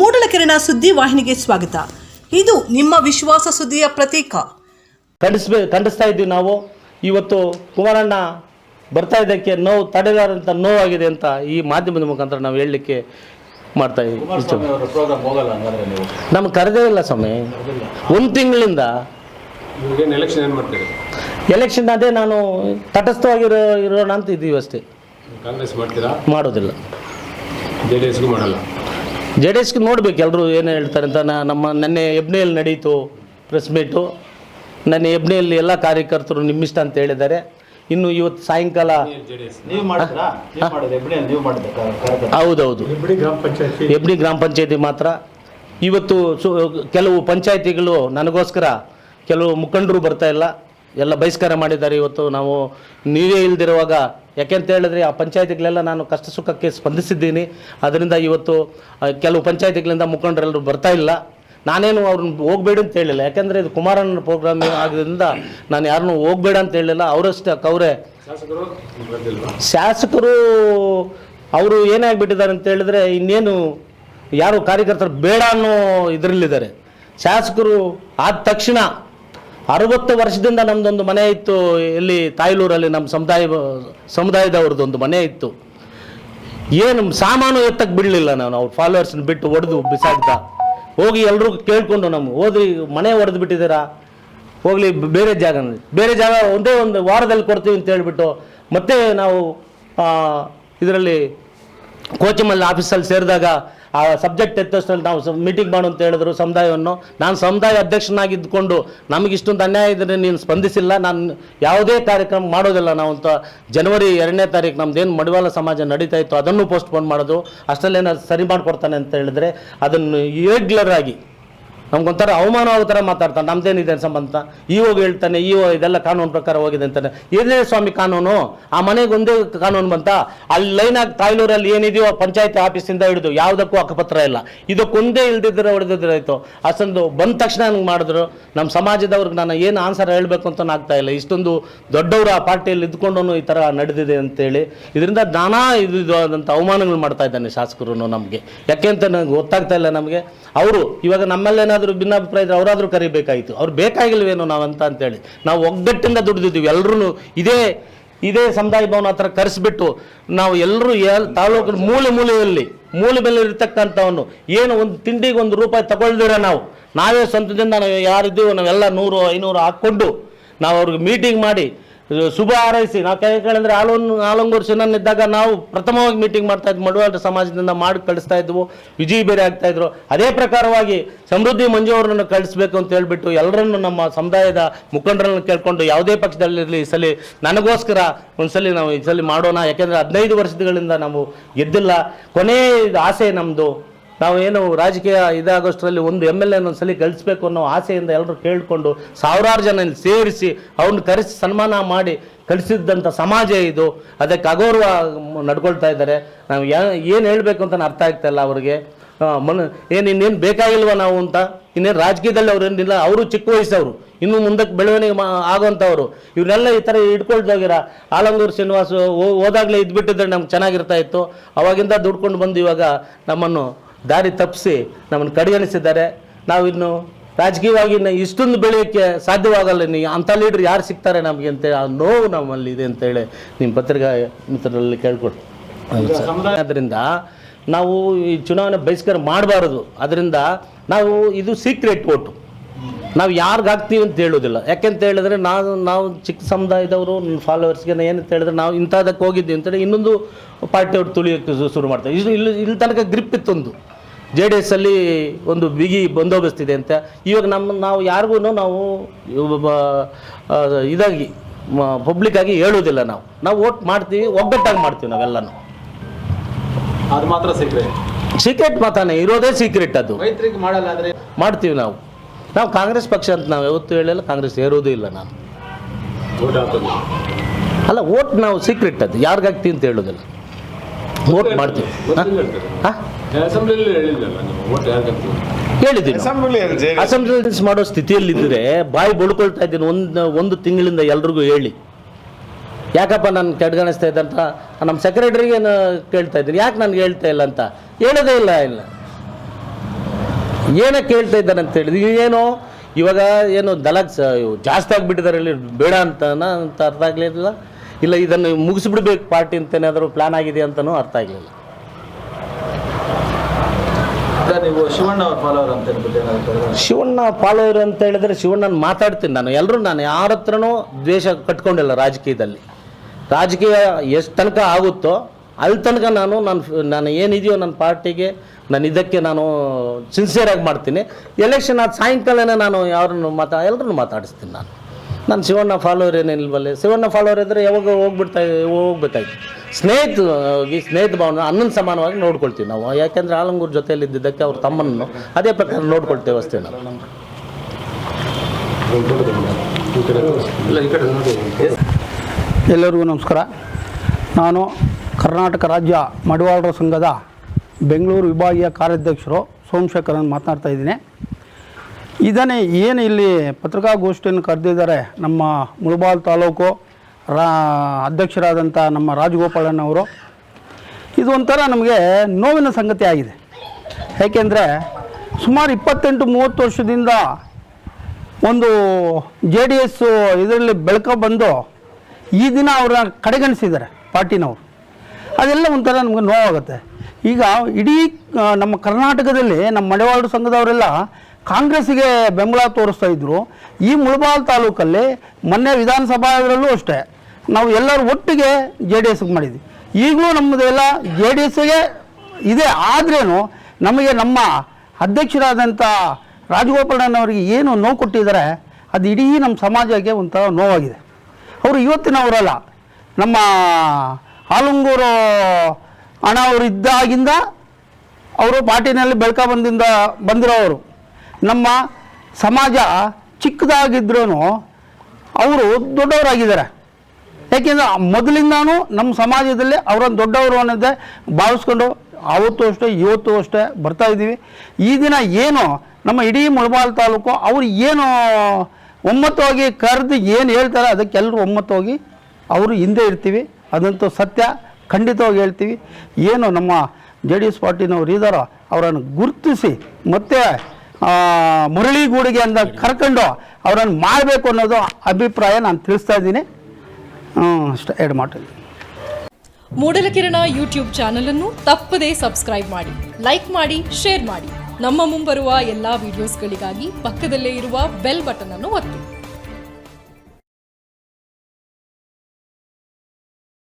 ಮೂಡಲಕೆರೆನ ಸುದ್ದಿ ವಾಹಿನಿಗೆ ಸ್ವಾಗತ. ಇದು ನಿಮ್ಮ ವಿಶ್ವಾಸ ಸುದ್ದಿಯ ಪ್ರತೀಕ. ಖಂಡಿಸ್ಬೇ ಖಂಡಿಸ್ತಾ ಇದ್ದೀವಿ ನಾವು. ಇವತ್ತು ಕುಮಾರಣ್ಣ ಬರ್ತಾ ಇದ್ದಕ್ಕೆ ನೋವು ತಡೆದಾರಂತ ನೋವಾಗಿದೆ ಅಂತ ಈ ಮಾಧ್ಯಮದ ಮುಖಾಂತರ ನಾವು ಹೇಳಲಿಕ್ಕೆ ಮಾಡ್ತಾ ಇದ್ದೀವಿ. ನಮ್ಗೆ ಕರೆದೇ ಇಲ್ಲ ಸ್ವಾಮಿ. ಒಂದು ತಿಂಗಳಿಂದ ಎಲೆಕ್ಷನ್ ಅದೇ ನಾನು ತಟಸ್ಥವಾಗಿರೋ ಇರೋಣ ಅಂತ ಇದ್ದೀವಿ ಅಷ್ಟೇ. ಕಾಂಗ್ರೆಸ್ ಮಾಡ್ತೀರಾ? ಮಾಡೋದಿಲ್ಲ. ಜೆ ಡಿ ಎಸ್ಗೂ ಮಾಡಲ್ಲ. ಜೆ ಡಿ ಎಸ್ಗೆ ನೋಡ್ಬೇಕು ಎಲ್ಲರೂ ಏನು ಹೇಳ್ತಾರೆ ಅಂತ. ನಾ- ನಮ್ಮ ನೆನ್ನೆ ಎಬ್ನೆಯಲ್ಲಿ ನಡೀತು ಪ್ರೆಸ್ ಮೀಟು ನನ್ನ ಎಬ್ನೆಯಲ್ಲಿ ಎಲ್ಲ ಕಾರ್ಯಕರ್ತರು ನಿಮ್ಮಿಷ್ಟ ಅಂತ ಹೇಳಿದ್ದಾರೆ. ಇನ್ನು ಇವತ್ತು ಸಾಯಂಕಾಲ ಹೌದೌದು. ಎಬ್ನಿ ಗ್ರಾಮ ಪಂಚಾಯತಿ ಮಾತ್ರ. ಇವತ್ತು ಸು ಕೆಲವು ಪಂಚಾಯತಿಗಳು ನನಗೋಸ್ಕರ ಕೆಲವು ಮುಖಂಡರು ಬರ್ತಾ ಇಲ್ಲ. ಎಲ್ಲ ಬಹಿಷ್ಕಾರ ಮಾಡಿದ್ದಾರೆ. ಇವತ್ತು ನಾವು ನೀವೇ ಇಲ್ದಿರುವಾಗ ಯಾಕೆಂತ ಹೇಳಿದ್ರೆ ಆ ಪಂಚಾಯತಿಗಳೆಲ್ಲ ನಾನು ಕಷ್ಟ ಸುಖಕ್ಕೆ ಸ್ಪಂದಿಸಿದ್ದೀನಿ. ಅದರಿಂದ ಇವತ್ತು ಕೆಲವು ಪಂಚಾಯತಿಗಳಿಂದ ಮುಖಂಡರೆಲ್ಲರೂ ಬರ್ತಾ ಇಲ್ಲ. ನಾನೇನು ಅವ್ರನ್ನ ಹೋಗ್ಬೇಡಿ ಅಂತ ಹೇಳಿಲ್ಲ. ಯಾಕೆಂದರೆ ಇದು ಕುಮಾರಣ್ಣ ಪ್ರೋಗ್ರಾಮ್ ಆಗೋದ್ರಿಂದ ನಾನು ಯಾರನ್ನೂ ಹೋಗ್ಬೇಡ ಅಂತ ಹೇಳಿಲ್ಲ. ಅವರಷ್ಟೇ ಅವರೇ. ಶಾಸಕರು ಅವರು ಶಾಸಕರು ಅವರು ಏನಾಗ್ಬಿಟ್ಟಿದ್ದಾರೆ ಅಂತ ಹೇಳಿದ್ರೆ ಇನ್ನೇನು ಯಾರು ಕಾರ್ಯಕರ್ತರು ಬೇಡ ಅನ್ನೋ ಇದರಲ್ಲಿದ್ದಾರೆ. ಶಾಸಕರು ಆದ ತಕ್ಷಣ ಅರವತ್ತು ವರ್ಷದಿಂದ ನಮ್ಮದೊಂದು ಮನೆ ಇತ್ತು. ಇಲ್ಲಿ ತಾಯ್ಲೂರಲ್ಲಿ ನಮ್ಮ ಸಮುದಾಯ ಸಮುದಾಯದವ್ರದ್ದೊಂದು ಮನೆ ಇತ್ತು. ಏನು ಸಾಮಾನು ಎತ್ತಕ್ಕೆ ಬಿಡಲಿಲ್ಲ ನಾನು. ಅವ್ರ ಫಾಲೋವರ್ಸ್ನ ಬಿಟ್ಟು ಒಡೆದು ಬಿಸಾಕ್ದ ಹೋಗಿ ಎಲ್ಲರೂ ಕೇಳಿಕೊಂಡು ನಮ್ಗೆ ಹೋದ್ರಿ, ಮನೆ ಒಡೆದು ಬಿಟ್ಟಿದ್ದೀರಾ? ಹೋಗ್ಲಿ, ಬೇರೆ ಜಾಗ ಬೇರೆ ಜಾಗ ಒಂದೇ ಒಂದು ವಾರದಲ್ಲಿ ಕೊಡ್ತೀವಿ ಅಂತ ಹೇಳಿಬಿಟ್ಟು ಮತ್ತೆ ನಾವು ಇದರಲ್ಲಿ ಕೋಚಿಮಲ್ ಆಫೀಸಲ್ಲಿ ಸೇರಿದಾಗ ಆ ಸಬ್ಜೆಕ್ಟ್ ಎತ್ತಷ್ಟರಲ್ಲಿ ನಾವು ಮೀಟಿಂಗ್ ಮಾಡು ಅಂತ ಹೇಳಿದ್ರು ಸಮುದಾಯವನ್ನು. ನಾನು ಸಮುದಾಯ ಅಧ್ಯಕ್ಷನಾಗಿದ್ದುಕೊಂಡು ನಮಗೆ ಇಷ್ಟೊಂದು ಅನ್ಯಾಯ ಇದ್ದರೆ ನೀನು ಸ್ಪಂದಿಸಿಲ್ಲ, ನಾನು ಯಾವುದೇ ಕಾರ್ಯಕ್ರಮ ಮಾಡೋದಿಲ್ಲ ನಾವು ಅಂತ ಜನವರಿ ಎರಡನೇ ತಾರೀಕು ನಮ್ದೇನು ಮಡಿವಾಳ ಸಮಾಜ ನಡೀತಾ ಇತ್ತು ಅದನ್ನು ಪೋಸ್ಟ್ಪೋನ್ ಮಾಡೋದು ಅಷ್ಟರಲ್ಲೇನಾದ್ರು ಸರಿ ಮಾಡಿಕೊಡ್ತಾನೆ ಅಂತ ಹೇಳಿದ್ರೆ ಅದನ್ನು ಇರೆಗ್ಯುಲರ್ ಆಗಿ ನಮ್ಗೊಂಥರ ಅವಮಾನ ಆಗೋ ಥರ ಮಾತಾಡ್ತಾನೆ, ನಮ್ದೇನಿದೆ ಸಂಬಂಧ. ಇವಾಗ ಹೇಳ್ತಾನೆ ಇವ ಇದೆಲ್ಲ ಕಾನೂನು ಪ್ರಕಾರ ಹೋಗಿದೆ ಅಂತಾನೆ. ಏನೇ ಸ್ವಾಮಿ ಕಾನೂನು, ಆ ಮನೆಗೆ ಒಂದೇ ಕಾನೂನು ಬಂತ, ಅಲ್ಲಿ ಲೈನಾಗಿ ತಾಯ್ಲೂರಲ್ಲಿ ಏನಿದೆಯೋ ಪಂಚಾಯತಿ ಆಫೀಸಿಂದ ಹಿಡಿದು, ಯಾವುದಕ್ಕೂ ಅಕ್ಕಪತ್ರ ಇಲ್ಲ. ಇದಕ್ಕೊಂದೇ ಇಲ್ದಿದ್ರೆ ಹೊಡೆದಿದ್ರಾಯ್ತು ಅಷ್ಟೊಂದು ಬಂದ ತಕ್ಷಣ ನನಗೆ ಮಾಡಿದ್ರು. ನಮ್ಮ ಸಮಾಜದವ್ರಿಗೆ ನಾನು ಏನು ಆನ್ಸರ್ ಹೇಳಬೇಕು ಅಂತ ಆಗ್ತಾ ಇಲ್ಲ. ಇಷ್ಟೊಂದು ದೊಡ್ಡವರು ಆ ಪಾರ್ಟಿಯಲ್ಲಿ ಇದ್ಕೊಂಡು ಈ ಥರ ನಡೆದಿದೆ ಅಂತೇಳಿ, ಇದರಿಂದ ನಾನಾ ಇದು ಆದಂಥ ಅವಮಾನಗಳು ಮಾಡ್ತಾ ಇದ್ದಾನೆ ಶಾಸಕರು ನಮಗೆ. ಯಾಕೆ ಅಂತ ನನಗೆ ಗೊತ್ತಾಗ್ತಾ ಇಲ್ಲ ನಮಗೆ. ಅವರು ಇವಾಗ ನಮ್ಮಲ್ಲೇನಾದರೂ ಭಿನ್ನಾಭಿಪ್ರಾಯ ಇದ್ರೆ ಅವರಾದರೂ ಕರಿಬೇಕಾಯಿತು. ಅವ್ರು ಬೇಕಾಗಿಲ್ವೇನೋ ನಾವಂತ ಅಂತೇಳಿ. ನಾವು ಒಗ್ಗಟ್ಟಿಂದ ದುಡಿದಿದ್ದೀವಿ. ಎಲ್ಲರೂ ಇದೇ ಇದೇ ಸಮುದಾಯ ಭವನ ಹತ್ರ ಕರೆಸಿಬಿಟ್ಟು ನಾವು ಎಲ್ಲರೂ ಎಲ್ ತಾಲೂಕಿನ ಮೂಲೆ ಮೂಲೆಯಲ್ಲಿ, ಮೂಲೆ ಮೇಲೆ ಇರ್ತಕ್ಕಂಥವನು, ಏನು ಒಂದು ತಿಂಡಿಗೆ ಒಂದು ರೂಪಾಯಿ ತಗೊಳ್ದಿರ ನಾವು. ನಾವೇ ಸ್ವಂತದಿಂದ ನಾವು ಯಾರಿದ್ದೀವೋ ನಾವೆಲ್ಲ ನೂರು, ಐನೂರು ಹಾಕ್ಕೊಂಡು ನಾವು ಅವ್ರಿಗೆ ಮೀಟಿಂಗ್ ಮಾಡಿ ಶುಭ ಹಾರೈಸಿ. ನಾವು ಕೇಳಿದ್ರೆ ಆಲೊಂದು ಆಲಂಗೂರು ಇದ್ದಾಗ ನಾವು ಪ್ರಥಮವಾಗಿ ಮೀಟಿಂಗ್ ಮಾಡ್ತಾ ಇದ್ವಿ. ಮಡುವಾಳ ಸಮಾಜದಿಂದ ಮಾಡಿ ಕಳಿಸ್ತಾ ಇದ್ವು. ವಿಜಯ್ ಬೇರೆ ಆಗ್ತಾ ಇದ್ರು. ಅದೇ ಪ್ರಕಾರವಾಗಿ ಸಮೃದ್ಧಿ ಮಂಜು ಅವರನ್ನು ಕಳಿಸ್ಬೇಕು ಅಂತ ಹೇಳ್ಬಿಟ್ಟು ಎಲ್ಲರನ್ನು ನಮ್ಮ ಸಮುದಾಯದ ಮುಖಂಡರನ್ನು ಕೇಳ್ಕೊಂಡು ಯಾವುದೇ ಪಕ್ಷದಲ್ಲಿರಲಿ ಈ ಸಲ ನನಗೋಸ್ಕರ ಒಂದ್ಸಲಿ ನಾವು ಈ ಸಲ ಮಾಡೋಣ. ಯಾಕೆಂದ್ರೆ ಹದಿನೈದು ವರ್ಷಗಳಿಂದ ನಾವು ಗೆದ್ದಿಲ್ಲ. ಕೊನೆ ಆಸೆ ನಮ್ಮದು ನಾವು ಏನು ರಾಜಕೀಯ ಇದಾಗೋಷ್ಟರಲ್ಲಿ ಒಂದು ಎಂ ಎಲ್ ಎ ಸಲ ಗಳಿಸ್ಬೇಕು ಅನ್ನೋ ಆಸೆಯಿಂದ ಎಲ್ಲರೂ ಕೇಳಿಕೊಂಡು ಸಾವಿರಾರು ಜನ ಸೇರಿಸಿ ಅವ್ರನ್ನ ಕರೆಸಿ ಸನ್ಮಾನ ಮಾಡಿ ಕಳಿಸಿದ್ದಂಥ ಸಮಾಜ ಇದು. ಅದಕ್ಕೆ ಅಗೌರವ ನಡ್ಕೊಳ್ತಾ ಇದ್ದಾರೆ. ನಾವು ಏನು ಹೇಳಬೇಕು ಅಂತ ಅರ್ಥ ಆಗ್ತಾ ಇಲ್ಲ ಅವ್ರಿಗೆ. ಮನ, ಏನು ಇನ್ನೇನು ಬೇಕಾಗಿಲ್ವ ನಾವು ಅಂತ? ಇನ್ನೇನು ರಾಜಕೀಯದಲ್ಲಿ ಅವ್ರು ಏನಿಲ್ಲ, ಅವರು ಚಿಕ್ಕ ವಯಸ್ಸವರು. ಇನ್ನು ಮುಂದಕ್ಕೆ ಬೆಳವಣಿಗೆ ಮಾ ಆಗೋಂಥವ್ರು ಇವರೆಲ್ಲ ಈ ಥರ ಹಿಡ್ಕೊಳ್ದೋಗಿರ ಆಲಂಗೂರು ಶ್ರೀನಿವಾಸ ಹೋದಾಗಲೇ ಇದ್ಬಿಟ್ಟಿದ್ರೆ ನಮ್ಗೆ ಚೆನ್ನಾಗಿರ್ತಾ ಇತ್ತು. ಅವಾಗಿಂದ ದುಡ್ಕೊಂಡು ಬಂದು ಇವಾಗ ನಮ್ಮನ್ನು ದಾರಿ ತಪ್ಪಿಸಿ ನಮ್ಮನ್ನು ಕಡೆಗಣಿಸಿದ್ದಾರೆ. ನಾವು ಇನ್ನು ರಾಜಕೀಯವಾಗಿ ಇಷ್ಟೊಂದು ಬೆಳೆಯೋಕ್ಕೆ ಸಾಧ್ಯವಾಗಲ್ಲ. ನೀ ಅಂಥ ಲೀಡ್ರ್ ಯಾರು ಸಿಗ್ತಾರೆ ನಮಗೆ ಅಂತೇಳಿ ಆ ನೋವು ನಮ್ಮಲ್ಲಿ ಇದೆ ಅಂತೇಳಿ ನಿಮ್ಮ ಪತ್ರಿಕಾ ಮಿತ್ರರಲ್ಲಿ ಕೇಳ್ಕೊಡು. ಅದರಿಂದ ನಾವು ಈ ಚುನಾವಣೆ ಬಹಿಷ್ಕಾರ ಮಾಡಬಾರದು. ಅದರಿಂದ ನಾವು ಇದು ಸೀಕ್ರೆಟ್ ಓಟು ನಾವು ಯಾರಿಗಾಗ್ತೀವಿ ಅಂತ ಹೇಳೋದಿಲ್ಲ. ಯಾಕೆಂತ ಹೇಳಿದ್ರೆ ನಾವು ನಾವು ಚಿಕ್ಕ ಸಮುದಾಯದವರು ಫಾಲೋವರ್ಸ್ಗೆ ಏನಂತ ಹೇಳಿದ್ರೆ ನಾವು ಇಂಥದಕ್ಕೆ ಹೋಗಿದ್ದೀವಿ ಅಂತೇಳಿ ಇನ್ನೊಂದು ಪಾರ್ಟಿಯವ್ರು ತುಳಿಯೋಕ್ಕೆ ಶು- ಶುರು ಮಾಡ್ತಾರೆ. ಇದು ಇಲ್ಲಿ ಇಲ್ಲಿ ತನಕ ಗ್ರಿಪ್ ಇತ್ತೊಂದು ಜೆ ಡಿ ಎಸ್ಸಲ್ಲಿ ಒಂದು ಬಿಗಿ ಬಂದೋಬಸ್ತ್ ಇದೆ ಅಂತ. ಇವಾಗ ನಮ್ಮ ನಾವು ಯಾರಿಗೂ ನಾವು ಇದಾಗಿ ಪಬ್ಲಿಕ್ ಆಗಿ ಹೇಳೋದಿಲ್ಲ ನಾವು. ನಾವು ವೋಟ್ ಮಾಡ್ತೀವಿ ಒಗ್ಗಟ್ಟಾಗಿ ಮಾಡ್ತೀವಿ ನಾವೆಲ್ಲನೂ. ಅದು ಮಾತ್ರ ಸೀಕ್ರೆಟ್ ಸೀಕ್ರೆಟ್ ಮಾತಾನೆ ಇರೋದೇ ಸೀಕ್ರೆಟ್ ಅದು. ರೈತರಿಗೆ ಮಾಡಲ್ಲ ಆದ್ರೆ ಮಾಡ್ತೀವಿ ನಾವು. ನಾವು ಕಾಂಗ್ರೆಸ್ ಪಕ್ಷ ಅಂತ ನಾವು ಯಾವತ್ತೂ ಹೇಳಿಲ್ಲ ಕಾಂಗ್ರೆಸ್ ಸೇರೋದೂ ಇಲ್ಲ ನಾನು. ಅಲ್ಲ ಓಟ್ ನಾವು ಸೀಕ್ರೆಟ್ ಅದು ಯಾರಿಗಾಗ್ತಿ ಅಂತ ಹೇಳೋದಿಲ್ಲ. ಓಟ್ ಮಾಡ್ತೀವಿ. ಗೊತ್ತಿಲ್ಲ ಹೇಳ್ತಾರೆ. ಹಾಂ? ಅಸೆಂಬ್ಲಿಯಲ್ಲಿ ಹೇಳಿಲ್ಲಲ್ಲ ನೀವು ಓಟ್ ಯಾರು ಹಾಕ್ತೀವಿ ಹೇಳಿದ್ದೀವಿ ನಾವು. ಅಸೆಂಬ್ಲಿ ಮಾಡೋ ಸ್ಥಿತಿಯಲ್ಲಿದ್ದರೆ ಬಾಯಿ ಬಡ್ಕೊಳ್ತಾ ಇದ್ದೀನಿ ಒಂದು ಒಂದು ತಿಂಗಳಿಂದ ಎಲ್ರಿಗೂ ಹೇಳಿ. ಯಾಕಪ್ಪ ನಾನು ಕೆಡ್ಗಣಿಸ್ತಾ ಇದ್ದಂತ ನಮ್ಮ ಸೆಕ್ರೆಟರಿಗೆ ಕೇಳ್ತಾ ಇದ್ದೀನಿ? ಯಾಕೆ ನಾನು ಹೇಳ್ತಾ ಇಲ್ಲ ಅಂತ? ಹೇಳೋದೇ ಇಲ್ಲ ಇಲ್ಲ. ಏನಕ್ಕೆ ಹೇಳ್ತಾ ಇದ್ದಾರೆ ಅಂತ ಹೇಳಿದ್ವಿ ಏನು ಇವಾಗ ಏನು ದಲ ಜಾಸ್ತಿ ಆಗಿಬಿಟ್ಟಿದ್ದಾರೆ ಇಲ್ಲಿ ಬೇಡ ಅಂತ ಅಂತ ಅರ್ಥ ಆಗಲಿಲ್ಲ. ಇಲ್ಲ ಇದನ್ನು ಮುಗಿಸ್ಬಿಡ್ಬೇಕು ಪಾರ್ಟಿ ಅಂತ ಏನಾದರೂ ಪ್ಲಾನ್ ಆಗಿದೆ ಅಂತಲೂ ಅರ್ಥ ಆಗಲಿಲ್ಲ. ನೀವು ಶಿವಣ್ಣ ಅವ್ರ ಫಾಲೋವರ್ ಅಂತ ಹೇಳ್ಬಿಟ್ಟು ಶಿವಣ್ಣ ಫಾಲೋವರ್ ಅಂತ ಹೇಳಿದ್ರೆ ಶಿವಣ್ಣನ ಮಾತಾಡ್ತೀನಿ ನಾನು ಎಲ್ಲರೂ ನಾನು ಯಾರ ಹತ್ರನೂ ದ್ವೇಷ ಕಟ್ಕೊಂಡಿಲ್ಲ ರಾಜಕೀಯದಲ್ಲಿ. ರಾಜಕೀಯ ಎಷ್ಟು ತನಕ ಆಗುತ್ತೋ ಅಲ್ಲಿ ತನಕ ನಾನು ನಾನು ನಾನು ಏನಿದೆಯೋ ನನ್ನ ಪಾರ್ಟಿಗೆ ನಾನು ಇದಕ್ಕೆ ನಾನು ಸಿನ್ಸಿಯರಾಗಿ ಮಾಡ್ತೀನಿ. ಎಲೆಕ್ಷನ್ ಆದ ಸಾಯಂಕಾಲನೇ ನಾನು ಯಾರನ್ನು ಮಾತಾ ಎಲ್ಲರನ್ನು ಮಾತಾಡಿಸ್ತೀನಿ ನಾನು. ನಾನು ಶಿವಣ್ಣ ಫಾಲೋವರ್ ಏನಿಲ್ವಲ್ಲ ಶಿವಣ್ಣ ಫಾಲೋವರ್ ಇದ್ದರೆ ಯಾವಾಗ ಹೋಗ್ಬಿಡ್ತಾ ಹೋಗ್ಬೇಕಾಯ್ತು. ಸ್ನೇಹಿತ ಈ ಸ್ನೇಹಿತ ಭಾವನ ಅನ್ನನ ಸಮಾನವಾಗಿ ನೋಡ್ಕೊಳ್ತೀವಿ ನಾವು. ಯಾಕೆಂದರೆ ಆಲಂಗೂರ್ ಜೊತೆಯಲ್ಲಿ ಇದ್ದಿದ್ದಕ್ಕೆ ಅವ್ರ ತಮ್ಮನ್ನು ಅದೇ ಪ್ರಕಾರ ನೋಡ್ಕೊಳ್ತೇವೆ ಅಷ್ಟೇ ನಾವು. ಎಲ್ಲರಿಗೂ ನಮಸ್ಕಾರ. ನಾನು ಕರ್ನಾಟಕ ರಾಜ್ಯ ಮಡಿವಾಳರ ಸಂಘದ ಬೆಂಗಳೂರು ವಿಭಾಗೀಯ ಕಾರ್ಯಾಧ್ಯಕ್ಷರು ಸೋಮಶೇಖರನ್ ಮಾತನಾಡ್ತಾ ಇದ್ದೀನಿ. ಇದನ್ನೇ ಏನು ಇಲ್ಲಿ ಪತ್ರಿಕಾಗೋಷ್ಠಿಯನ್ನು ಕರೆದಿದ್ದಾರೆ ನಮ್ಮ ಮುಳಬಾಲ್ ತಾಲೂಕು ರಾ ಅಧ್ಯಕ್ಷರಾದಂಥ ನಮ್ಮ ರಾಜಗೋಪಾಲಣ್ಣವರು ಇದು ಒಂಥರ ನಮಗೆ ನೋವಿನ ಸಂಗತಿ ಆಗಿದೆ. ಏಕೆಂದರೆ ಸುಮಾರು ಇಪ್ಪತ್ತೆಂಟು ಮೂವತ್ತು ವರ್ಷದಿಂದ ಒಂದು ಜೆ ಡಿ ಎಸ್ ಇದರಲ್ಲಿ ಬೆಳಕ ಬಂದು ಈ ದಿನ ಅವರ ಕಡೆಗಣಿಸಿದ್ದಾರೆ ಪಾರ್ಟಿನವರು. ಅದೆಲ್ಲ ಒಂಥರ ನಮಗೆ ನೋವಾಗುತ್ತೆ. ಈಗ ಇಡೀ ನಮ್ಮ ಕರ್ನಾಟಕದಲ್ಲಿ ನಮ್ಮ ಮಡಿವಾಳ ಸಂಘದವರೆಲ್ಲ ಕಾಂಗ್ರೆಸ್ಸಿಗೆ ಬೆಂಬಲ ತೋರಿಸ್ತಾ ಇದ್ರು. ಈ ಮುಳಬಾಲ್ ತಾಲೂಕಲ್ಲಿ ಮೊನ್ನೆ ವಿಧಾನಸಭಾದಲ್ಲೂ ಅಷ್ಟೇ. ನಾವು ಎಲ್ಲರೂ ಒಟ್ಟಿಗೆ ಜೆ ಡಿ ಎಸ್ಗೆ ಮಾಡಿದ್ವಿ. ಈಗಲೂ ನಮ್ಮದೆಲ್ಲ ಜೆ ಡಿ ಎಸ್ಗೆ ಇದೆ. ಆದ್ರೇನು ನಮಗೆ ನಮ್ಮ ಅಧ್ಯಕ್ಷರಾದಂಥ ರಾಜಗೋಪಾಲಣ್ಣವರಿಗೆ ಏನು ನೋವು ಕೊಟ್ಟಿದ್ದಾರೆ, ಅದು ಇಡೀ ನಮ್ಮ ಸಮಾಜಕ್ಕೆ ಒಂಥರ ನೋವಾಗಿದೆ. ಅವರು ಇವತ್ತಿನವರಲ್ಲ, ನಮ್ಮ ಆಲಂಗೂರು ಹಣ ಅವರು ಇದ್ದಾಗಿಂದ ಅವರು ಪಾರ್ಟಿನಲ್ಲಿ ಬೆಳ್ಕ ಬಂದಿಂದ ಬಂದಿರೋರು ನಮ್ಮ ಸಮಾಜ ಚಿಕ್ಕದಾಗಿದ್ರೂ ಅವರು ದೊಡ್ಡವರಾಗಿದ್ದಾರೆ. ಯಾಕೆಂದರೆ ಮೊದಲಿಂದಾನು ನಮ್ಮ ಸಮಾಜದಲ್ಲಿ ಅವರನ್ನು ದೊಡ್ಡವರು ಅನ್ನೋದೇ ಭಾವಿಸ್ಕೊಂಡು ಅವತ್ತು ಅಷ್ಟೇ, ಇವತ್ತು ಅಷ್ಟೇ ಬರ್ತಾ ಇದ್ದೀವಿ. ಈ ದಿನ ಏನು ನಮ್ಮ ಇಡೀ ಮುಳಬಾಲ್ ತಾಲೂಕು ಅವರು ಏನು ಒಮ್ಮತವಾಗಿ ಕರೆದು ಏನು ಹೇಳ್ತಾರೆ ಅದಕ್ಕೆಲ್ಲರೂ ಒಮ್ಮತವಾಗಿ ಅವರು ಹಿಂದೆ ಇರ್ತೀವಿ. ಅದಂತೂ ಸತ್ಯ. ಖಂಡಿತವಾಗಿ ಹೇಳ್ತೀವಿ. ಏನು ನಮ್ಮ ಜೆ ಡಿ ಎಸ್ ಪಾರ್ಟಿನವ್ರು ಇದ್ದಾರೋ ಅವರನ್ನು ಗುರುತಿಸಿ ಮತ್ತೆ ಮುರಳಿಗೂಡಿಗೆ ಅಂತ ಕರ್ಕೊಂಡು ಅವರನ್ನು ಮಾಡಬೇಕು ಅನ್ನೋದು ಅಭಿಪ್ರಾಯ ನಾನು ತಿಳಿಸ್ತಾ ಇದ್ದೀನಿ. ಅಷ್ಟೇ, ಎರಡು ಮಾತು ಮೂಡಲಕಿರಣ ಯೂಟ್ಯೂಬ್ ಚಾನಲನ್ನು ತಪ್ಪದೇ ಸಬ್ಸ್ಕ್ರೈಬ್ ಮಾಡಿ, ಲೈಕ್ ಮಾಡಿ, ಶೇರ್ ಮಾಡಿ. ನಮ್ಮ ಮುಂಬರುವ ಎಲ್ಲಾ ವಿಡಿಯೋಸ್ಗಳಿಗಾಗಿ ಪಕ್ಕದಲ್ಲೇ ಇರುವ ಬೆಲ್ ಬಟನ್ ಅನ್ನು ಒತ್ತಿ.